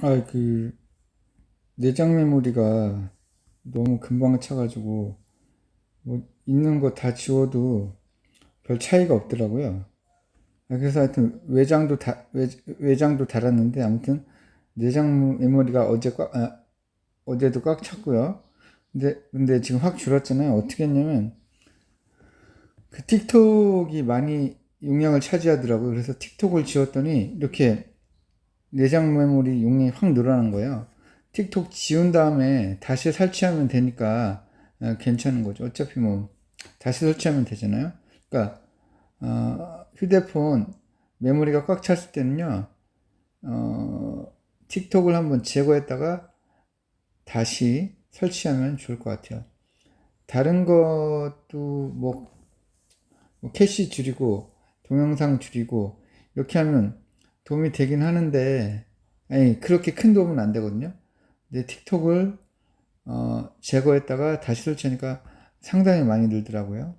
아, 그, 내장 메모리가 너무 금방 차가지고, 뭐, 있는 거 다 지워도 별 차이가 없더라고요. 아, 그래서 하여튼, 외장도 다, 외, 외장도 달았는데, 아무튼, 내장 메모리가 어제 꽉, 아, 어제도 꽉 찼고요. 근데, 근데 지금 확 줄었잖아요. 어떻게 했냐면, 그 틱톡이 많이 용량을 차지하더라고요. 그래서 틱톡을 지웠더니, 이렇게 내장 메모리 용량이 확 늘어난 거예요. 틱톡 지운 다음에 다시 설치하면 되니까 어, 괜찮은 거죠. 어차피 뭐 다시 설치하면 되잖아요. 그러니까 어, 휴대폰 메모리가 꽉 찼을 때는요. 어, 틱톡을 한번 제거했다가 다시 설치하면 좋을 것 같아요. 다른 것도 뭐, 뭐 캐시 줄이고 동영상 줄이고 이렇게 하면 도움이 되긴 하는데 아니 그렇게 큰 도움은 안 되거든요. 근데 틱톡을 어, 제거했다가 다시 설치하니까 상당히 많이 늘더라고요.